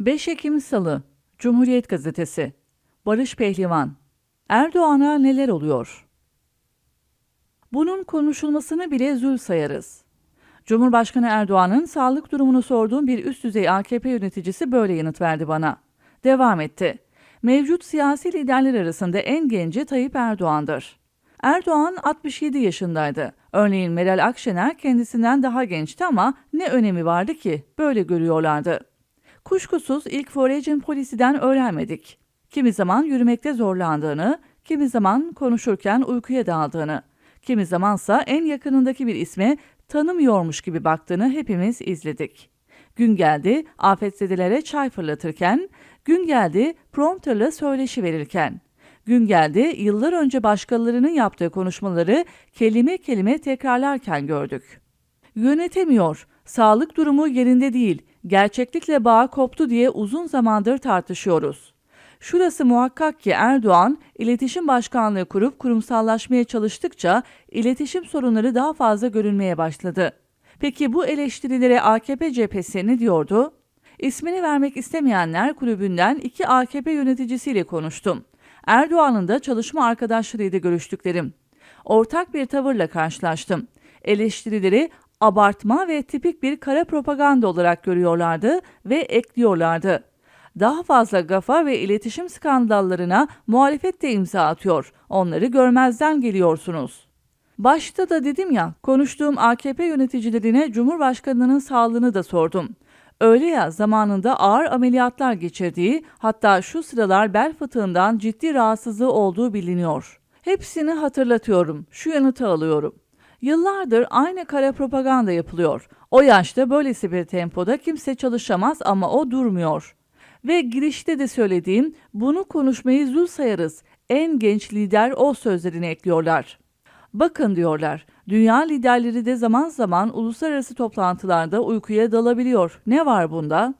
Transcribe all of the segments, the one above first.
5 Ekim Salı Cumhuriyet Gazetesi Barış Pehlivan Erdoğan'a neler oluyor? Bunun konuşulmasını bile zül sayarız. Cumhurbaşkanı Erdoğan'ın sağlık durumunu sorduğum bir üst düzey AKP yöneticisi böyle yanıt verdi bana. Devam etti. Mevcut siyasi liderler arasında en genci Tayyip Erdoğan'dır. Erdoğan 67 yaşındaydı. Örneğin Meral Akşener kendisinden daha gençti ama ne önemi vardı ki? Böyle görüyorlardı. Kuşkusuz ilk Forecin polisiden öğrenmedik. Kimi zaman yürümekte zorlandığını, kimi zaman konuşurken uykuya daldığını, kimi zamansa en yakınındaki bir isme tanımıyormuş gibi baktığını hepimiz izledik. Gün geldi afetzedelere çay fırlatırken, gün geldi prompterla söyleşi verirken, gün geldi yıllar önce başkalarının yaptığı konuşmaları kelime kelime tekrarlarken gördük. Yönetemiyor, sağlık durumu yerinde değil, gerçeklikle bağ koptu diye uzun zamandır tartışıyoruz. Şurası muhakkak ki Erdoğan iletişim başkanlığı kurup kurumsallaşmaya çalıştıkça iletişim sorunları daha fazla görünmeye başladı. Peki bu eleştirilere AKP cephesi ne diyordu? İsmini vermek istemeyenler kulübünden iki AKP yöneticisiyle konuştum. Erdoğan'ın da çalışma arkadaşlarıyla görüştüklerim. Ortak bir tavırla karşılaştım. Eleştirileri abartma ve tipik bir kara propaganda olarak görüyorlardı ve ekliyorlardı. Daha fazla gafa ve iletişim skandallarına muhalefet de imza atıyor. Onları görmezden geliyorsunuz. Başta da dedim ya, konuştuğum AKP yöneticilerine Cumhurbaşkanının sağlığını da sordum. Öyle ya zamanında ağır ameliyatlar geçirdiği, hatta şu sıralar bel fıtığından ciddi rahatsızlığı olduğu biliniyor. Hepsini hatırlatıyorum, şu yanıtı alıyorum. Yıllardır aynı kara propaganda yapılıyor. O yaşta böylesi bir tempoda kimse çalışamaz ama o durmuyor. Ve girişte de söylediğim bunu konuşmayı zul sayarız. En genç lider o sözlerini ekliyorlar. Bakın diyorlar, dünya liderleri de zaman zaman uluslararası toplantılarda uykuya dalabiliyor. Ne var bunda?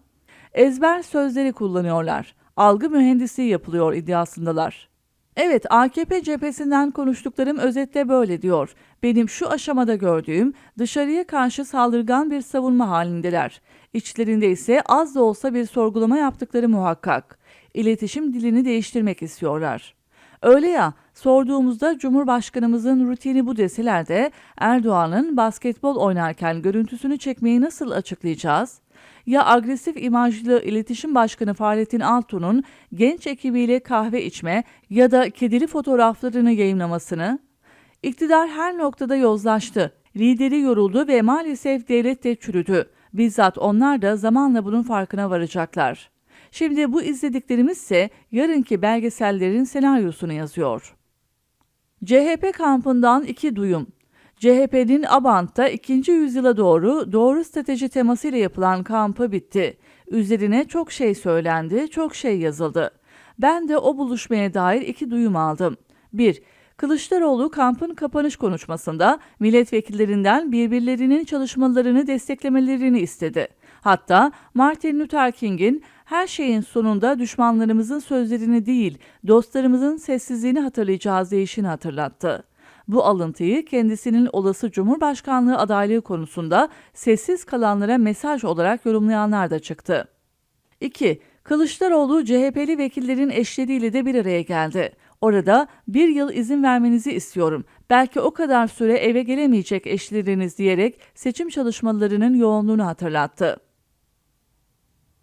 Ezber sözleri kullanıyorlar. Algı mühendisliği yapılıyor iddiasındalar. Evet, AKP cephesinden konuştuklarım özetle böyle diyor. Benim şu aşamada gördüğüm dışarıya karşı saldırgan bir savunma halindeler. İçlerinde ise az da olsa bir sorgulama yaptıkları muhakkak. İletişim dilini değiştirmek istiyorlar. Öyle ya, sorduğumuzda Cumhurbaşkanımızın rutini bu deseler de Erdoğan'ın basketbol oynarken görüntüsünü çekmeyi nasıl açıklayacağız? Ya agresif imajlı iletişim başkanı Fahrettin Altun'un genç ekibiyle kahve içme ya da kedili fotoğraflarını yayınlamasını? İktidar her noktada yozlaştı. Lideri yoruldu ve maalesef devlet de çürüdü. Bizzat onlar da zamanla bunun farkına varacaklar. Şimdi bu izlediklerimiz ise yarınki belgesellerin senaryosunu yazıyor. CHP kampından iki duyum. CHP'nin Abant'ta 2. yüzyıla doğru doğru strateji temasıyla yapılan kampı bitti. Üzerine çok şey söylendi, çok şey yazıldı. Ben de o buluşmaya dair iki duyum aldım. 1. Kılıçdaroğlu kampın kapanış konuşmasında milletvekillerinden birbirlerinin çalışmalarını desteklemelerini istedi. Hatta Martin Luther King'in her şeyin sonunda düşmanlarımızın sözlerini değil, dostlarımızın sessizliğini hatırlayacağız deyişini hatırlattı. Bu alıntıyı kendisinin olası Cumhurbaşkanlığı adaylığı konusunda sessiz kalanlara mesaj olarak yorumlayanlar da çıktı. 2. Kılıçdaroğlu CHP'li vekillerin eşleriyle de bir araya geldi. Orada bir yıl izin vermenizi istiyorum. Belki o kadar süre eve gelemeyecek eşleriniz diyerek seçim çalışmalarının yoğunluğunu hatırlattı.